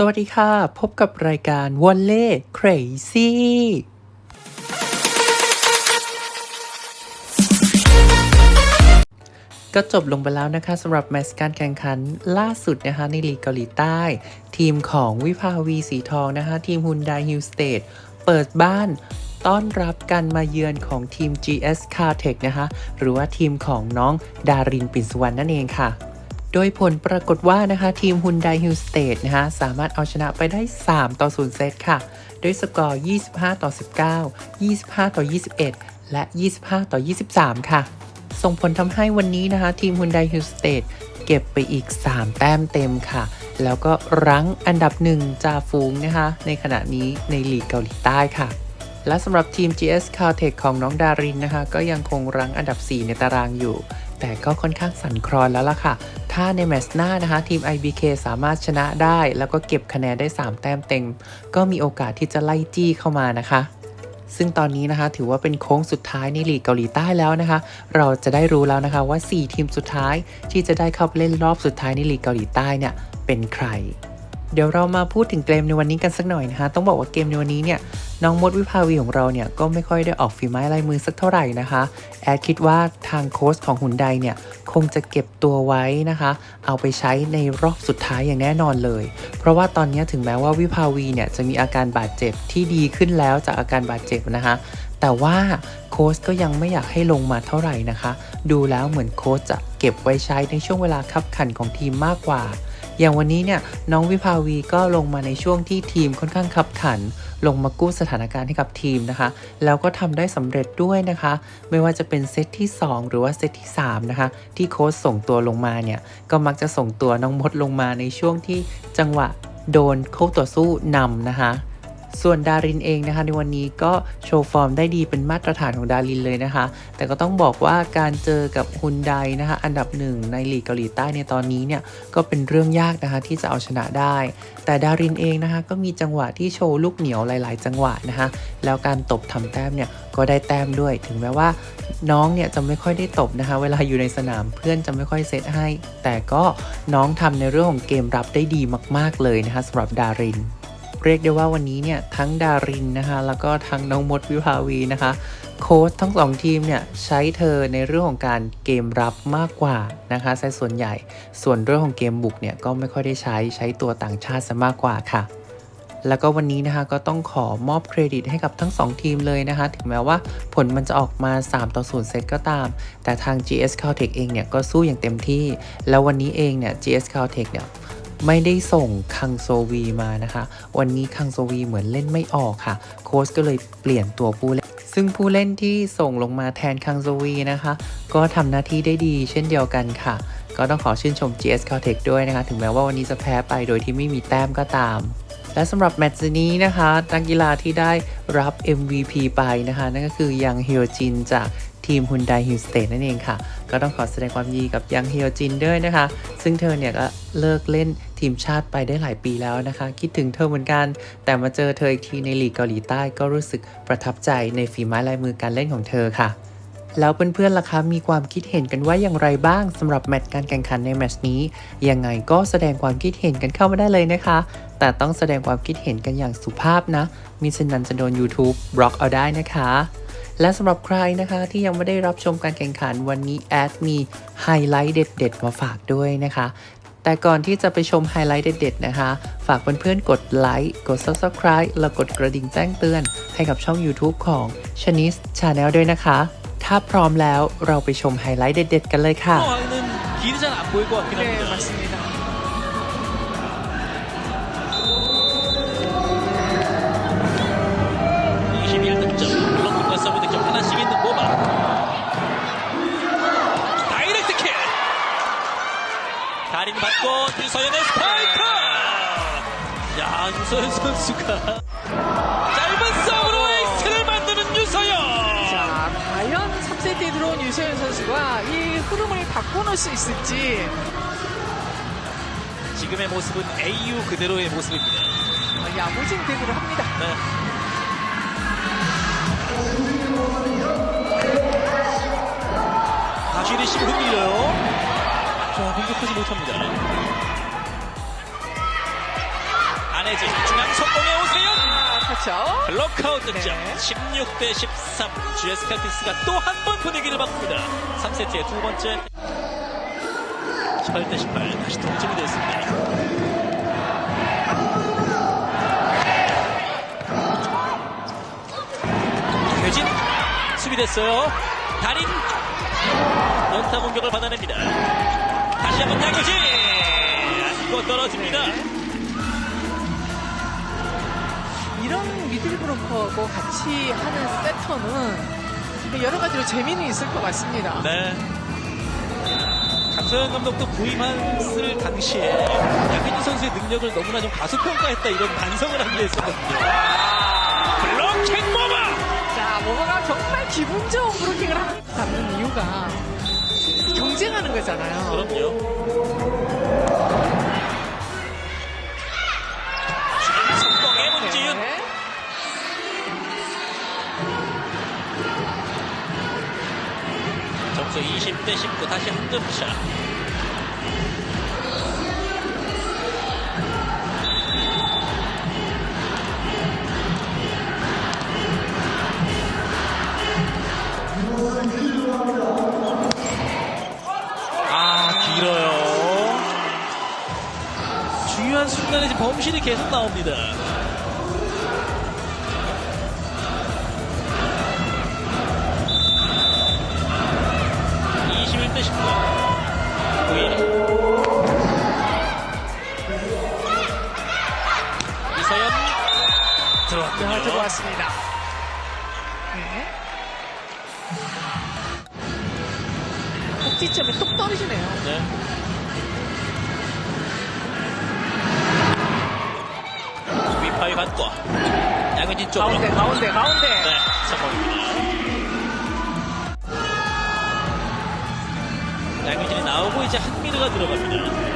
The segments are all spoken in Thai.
สวัสดีค่ะพบกับรายการวอลเล่ crazy ก็จบลงไปแล้วนะคะสำหรับแมตช์การแข่งขันล่าสุดนะคะ ในลีกเกาหลีใต้ ทีมของวิภาวีสีทองนะคะ ทีมฮุนไดฮิลสเตทเปิดบ้านต้อนรับการมาเยือนของทีม GS Cartech นะคะ หรือว่าทีมของน้องดารินปินสุวรรณนั่นเองค่ะโดยผลปรากฏว่านะคะ ทีมฮุนไดฮิลสเตดนะคะสามารถเอาชนะไปได้ 3 ต่อ0เซตค่ะด้วยสกอร์ 25 ต่อ 19 25 ต่อ 21 และ 25 ต่อ 23 ค่ะ ส่งผลทำให้วันนี้นะคะทีมฮุนไดฮิลสเตดเก็บไปอีก 3แต้มเต็มค่ะ แล้วก็รั้งอันดับหนึ่งจ่าฝูงนะคะ ในขณะนี้ในลีกเกาหลีใต้ค่ะ และสำหรับทีม GS Caltech ของน้องดารินนะคะ ก็ยังคงรั้งอันดับ 4 ในตารางอยู่แต่ก็ค่อนข้างสั่นคลอนแล้วล่ะค่ะ ถ้าในแมตช์หน้านะคะทีม IBK สามารถชนะได้ แล้วก็เก็บคะแนนได้ 3 แต้มเต็มก็มีโอกาสที่จะไล่จี้เข้ามานะคะ ซึ่งตอนนี้นะคะถือว่าเป็นโค้งสุดท้ายในลีกเกาหลีใต้แล้วนะคะ เราจะได้รู้แล้วนะคะว่า 4 ทีมสุดท้าย ที่จะได้เข้าไปเล่นรอบสุดท้ายในลีกเกาหลีใต้เนี่ยเป็นใครเดี๋ยวเรามาพูดถึงเกมในวันนี้กันสักหน่อยนะคะ ต้องบอกว่าเกมในวันนี้เนี่ยน้องมดวิภาวีของเราเนี่ยก็ไม่ค่อยได้ออกฝีไม้ลายมือสักเท่าไหร่นะคะ แอดคิดว่าทางโค้ชของหุ่นไดเนี่ยคงจะเก็บตัวไว้นะคะ เอาไปใช้ในรอบสุดท้ายอย่างแน่นอนเลย เพราะว่าตอนนี้ถึงแม้ว่าวิภาวีเนี่ยจะมีอาการบาดเจ็บที่ดีขึ้นแล้วจากอาการบาดเจ็บนะคะ แต่ว่าโค้ชก็ยังไม่อยากให้ลงมาเท่าไหร่นะคะ ดูแล้วเหมือนโค้ชจะเก็บไว้ใช้ในช่วงเวลาคับขันของทีมมากกว่าอย่างวันนี้เนี่ยน้องวิภาวีก็ลงมาในช่วงที่ทีมค่อนข้างขับขัน ลงมากู้สถานการณ์ให้กับทีมนะคะ แล้วก็ทำได้สำเร็จด้วยนะคะ ไม่ว่าจะเป็นเซตที่ 2 หรือว่าเซตที่ 3 นะคะ ที่โค้ชส่งตัวลงมาเนี่ยก็มักจะส่งตัวน้องมดลงมาในช่วงที่จังหวะโดนคู่ต่อสู้นำนะคะส่วนดารินเองนะคะในวันนี้ก็โชว์ฟอร์มได้ดีเป็นมาตรฐานของดารินเลยนะคะแต่ก็ต้องบอกว่าการเจอกับฮุนไดนะคะอันดับหนึ่งในลีกเกาหลีใต้ในตอนนี้เนี่ยก็เป็นเรื่องยากนะคะที่จะเอาชนะได้ แต่ดารินเองนะคะก็มีจังหวะที่โชว์ลูกเหนียวหลาย ๆ จังหวะนะคะแล้วการตบทำแต้มเนี่ยก็ได้แต้มด้วยถึงแม้ว่า น้องเนี่ยจะไม่ค่อยได้ตบนะคะเวลาอยู่ในสนามเพื่อนจะไม่ค่อยเซตให้ แต่ก็น้องทำในเรื่องของเกมรับได้ดีมาก ๆ เลยนะคะสำหรับดารินเรียกได้ว่าวันนี้เนี่ยทั้งดารินนะคะแล้วก็ทั้งน้องมดวิภาวีนะคะโค้ชทั้งสองทีมเนี่ยใช้เธอในเรื่องของการเกมรับมากกว่านะคะใช้ส่วนใหญ่ส่วนเรื่องของเกมบุกเนี่ยก็ไม่ค่อยได้ใช้ใช้ตัวต่างชาติซะมากกว่าค่ะแล้วก็วันนี้นะคะก็ต้องขอมอบเครดิต ให้กับทั้ง2ทีมเลยนะคะถึงแม้ว่าผลมันจะออกมา3ต่อ0เซตก็ตาม แต่ทาง GS Caltech เองเนี่ยก็สู้อย่างเต็มที่ แล้ววันนี้เองเนี่ย GS Caltech เนี่ยไม่ได้ส่งคังโซวีมานะคะ วันนี้คังโซวีเหมือนเล่นไม่ออกค่ะโค้ชก็เลยเปลี่ยนตัวผู้เล่น ซึ่งผู้เล่นที่ส่งลงมาแทนคังโซวีนะคะ ก็ทำหน้าที่ได้ดีเช่นเดียวกันค่ะ ก็ต้องขอชื่นชม GS Caltech ด้วยนะคะ ถึงแม้ว่าวันนี้จะแพ้ไปโดยที่ไม่มีแต้มก็ตาม และสำหรับแมตช์นี้นะคะนักกีฬาที่ได้รับ MVP ไปนะคะ นั่นก็คือยังเฮียจินจากทีมฮุนไดฮิลสเตทนั่นเองค่ะ ก็ต้องขอแสดงความยินดีกับยังเฮียวจินด้วยนะคะ ซึ่งเธอเนี่ยก็เลิกเล่นทีมชาติไปได้หลายปีแล้วนะคะ คิดถึงเธอเหมือนกัน แต่มาเจอเธออีกทีในลีกเกาหลีใต้ ก็รู้สึกประทับใจในฝีไม้ลายมือการเล่นของเธอค่ะ แล้วเพื่อนๆล่ะคะมีความคิดเห็นกันว่าอย่างไรบ้างสำหรับแมตช์การแข่งขันในแมตช์นี้ ยังไงก็แสดงความคิดเห็นกันเข้ามาได้เลยนะคะ แต่ต้องแสดงความคิดเห็นกันอย่างสุภาพนะ มิฉะนั้นจะโดน YouTube บล็อกเอาได้นะคะและสำหรับใครนะคะที่ยังไม่ได้รับชมการแข่งขันวันนี้แอดมีไฮไลท์เด็ดๆ มาฝากด้วยนะคะ แต่ก่อนที่จะไปชมไฮไลท์เด็ดๆ นะคะ ฝากเพื่อนๆกดไลค์กด Subscribe แล้วกดกระดิ่งแจ้งเตือนให้กับช่อง YouTube ของชนิสชาแนลด้วยนะคะ ถ้าพร้อมแล้วเราไปชมไฮไลท์เด็ดๆ กันเลยค่ะ 유세윤 선수가 이 흐름을 바꿔놓을 수 있을지 지금의 모습은 AU 그대로의 모습입니다. 아, 야무진 대구를 합니다. 네. 다시 리시브 흔들려요. 자, 공격하지 못합니다. 안혜진, 중앙 속공에 오세요. 그렇죠. 블록아웃 득점. 네. 16대 13. GS 칼티스가또 한 번 분위기를 바꿉니다. 3세트의 두 번째. 18대 18. 다시 동점이 됐습니다. 최진 수비됐어요. 달인 연타 공격을 받아냅니다. 다시 한번 양효진 안고 떨어집니다. 네. 크로커하고 같이 하는 세터는 여러 가지로 재미는 있을 것 같습니다. 네. 강서현 감독도 부임했을 당시에 양현진 선수의 능력을 너무나 좀 과소평가했다 이런 반성을 한 게 있었거든요. 블록킹 모바! 자, 모바가 정말 기분 좋은 블록킹을 잡는 이유가 경쟁하는 거잖아요. 그럼요. 10대 19 다시 한 득차. 아 길어요. 중요한 순간에 범실이 계속 나옵니다. 지점에 쏙 떨어지네요. 네. 위파이 받고 양현진 쪽으로 가운데 가운데 가운데 네, 성공입니다. 양현진이 나오고 이제 한미르가 들어갑니다.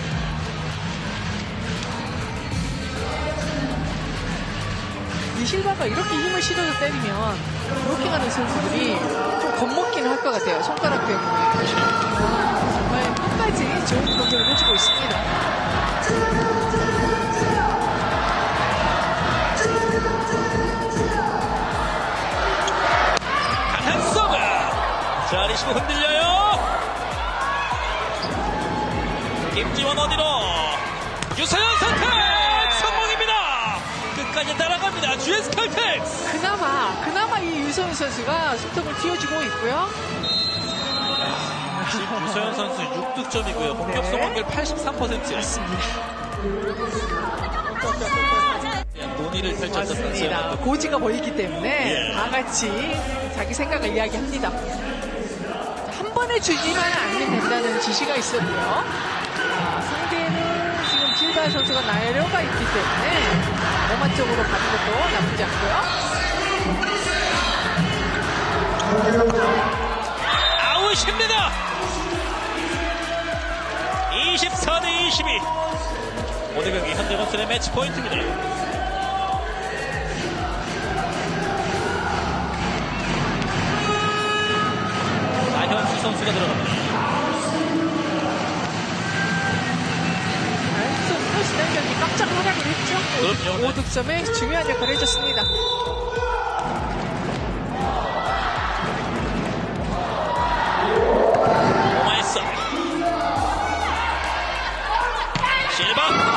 실바가 이렇게 힘을 실어서 때리면 브로킹하는 선수들이 좀 겁먹기는 할 것 같아요. 손가락 때문에. 정말 끝까지 좋은 공격을 해주고 있습니다. 자리시고 흔들려 빠르게 따라갑니다. GS 칼텍스. 그나마 그나마 이 유서연 선수가 속도을 띄워주고 있고요. 아, 지금 유서연 선수 6득점이고요. 공격성 네. 확률 83%였습니다. 논의를 펼쳤었습니다. 고지가 보이기 때문에 예. 다 같이 자기 생각을 이야기합니다. 한 번에 주지만 않으면 된다는 지시가 있었고요. 아, 상대는 지금 길가 선수가 나열효가 있기 때문에 넘마 쪽으로 가는 것도 나쁘지 않고요. 아웃입니다. 24대 22. 오늘 경기 현대건설의 매치 포인트입니다. 아, 선수가 들어갑니다. 선수들 경기 깜짝 활약을 했죠. 그럼요. 5득점에 중요한 역할을 해줬습니다. 오마이스 실바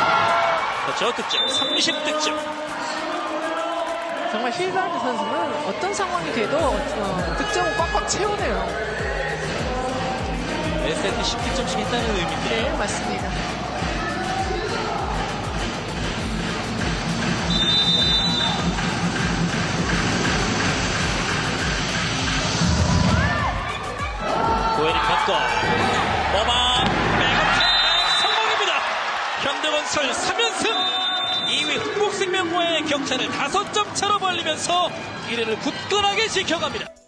그렇죠 득점 30득점 정말 힐바드 선수는 어떤 상황이 돼도 어, 득점을 꽉꽉 채우네요. 1세트 10득점씩 했다는 의미인데 네, 맞습니다. 레프트 머방 백업백 성공입니다. 현대건설 3연승 2위 흥국생명과의 격차를 5점 차로 벌리면서 1위를 굳건하게 지켜갑니다.